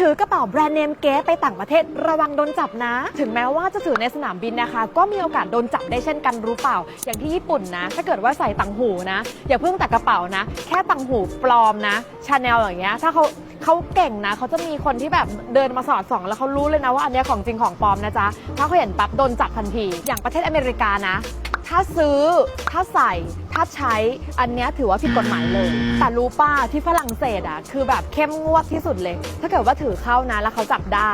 ถือกระเป๋าแบรนด์เนมเก๋ไปต่างประเทศระวังโดนจับนะ ถึงแม้ว่าจะถือในสนามบินนะคะ ก็มีโอกาสโดนจับได้เช่นกันรู้เปล่า อย่างที่ญี่ปุ่นนะ ถ้าเกิดว่าใส่ต่างหูนะ อย่าเพิ่งแต่กระเป๋านะ แค่ต่างหูปลอมนะชาแนลอย่างเงี้ยถ้าเขาเขาเก่งนะเขาจะมีคนที่แบบเดินมาสอดส่อง แล้วเขารู้เลยนะว่าอันเนี้ยของจริงของปลอมนะจ๊ะถ้าเขาเห็นปั๊บโดนจับทันที อย่างประเทศอเมริกานะ ถ้าซื้อ ถ้าใส่ ถ้าใช้ อันเนี้ยถือว่าผิดกฎหมายเลย แต่รู้ป้าที่ฝรั่งเศสอะคือแบบเข้มงวดที่สุดเลย ถ้าเกิดว่าถือเข้านะแล้วเขาจับได้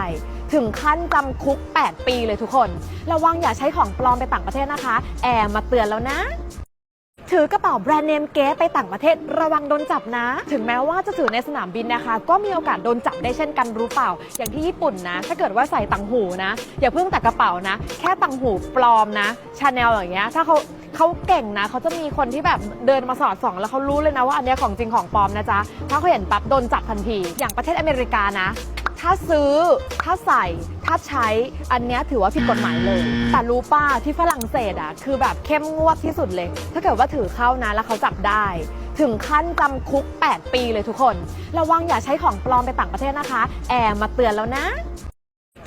ถึงขั้นจำคุก 8 ปีเลยทุกคน ระวังอย่าใช้ของปลอมไปต่างประเทศนะคะ แอร์มาเตือนแล้วนะ ถือกระเป๋าแบรนด์เนมเก๋ไปต่างประเทศระวังโดนจับนะ ถึงแม้ว่าจะถือในสนามบินนะคะ ก็มีโอกาสโดนจับได้เช่นกันรู้เปล่า อย่างที่ญี่ปุ่นนะ ถ้าเกิดว่าใส่ต่างหูนะ อย่าเพิ่งแต่กระเป๋านะ แค่ต่างหูปลอมนะชาแนลอย่างเงี้ยถ้าเขาเขาเก่งนะ เขาจะมีคนที่แบบเดินมาสอดส่อง แล้วเขารู้เลยนะว่าอันเนี้ยของจริงของปลอมนะจ๊ะถ้าเขาเห็นปั๊บโดนจับทันที อย่างประเทศอเมริกานะ ถ้าซื้อ ถ้าใส่ ถ้าใช้ อันเนี้ยถือว่าผิดกฎหมายเลย แต่รู้ป้าที่ฝรั่งเศสอะ คือแบบเข้มงวดที่สุดเลย ถ้าเกิดว่าถือเข้านะแล้วเขาจับได้ ถึงขั้นจำคุก 8 ปีเลยทุกคน ระวังอย่าใช้ของปลอมไปต่างประเทศนะคะ แอร์มาเตือนแล้วนะ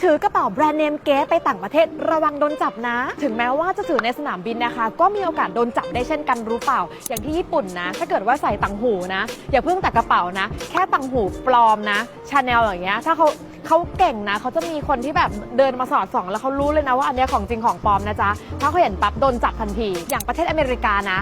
ถือกระเป๋าแบรนด์เนมเก๋ไปต่างประเทศระวังโดนจับนะ ถึงแม้ว่าจะถือในสนามบินนะคะ ก็มีโอกาสโดนจับได้เช่นกันรู้เปล่า อย่างที่ญี่ปุ่นนะ ถ้าเกิดว่าใส่ต่างหูนะ อย่าเพิ่งแต่กระเป๋านะ แค่ต่างหูปลอมนะชาแนลอย่างเงี้ยถ้าเขาเขาเก่งนะ เขาจะมีคนที่แบบเดินมาสอดส่องแล้วเขารู้เลยนะว่าอันเนี้ยของจริงของปลอมนะจ๊ะถ้าเขาเห็นปั๊บโดนจับทันที อย่างประเทศอเมริกานะ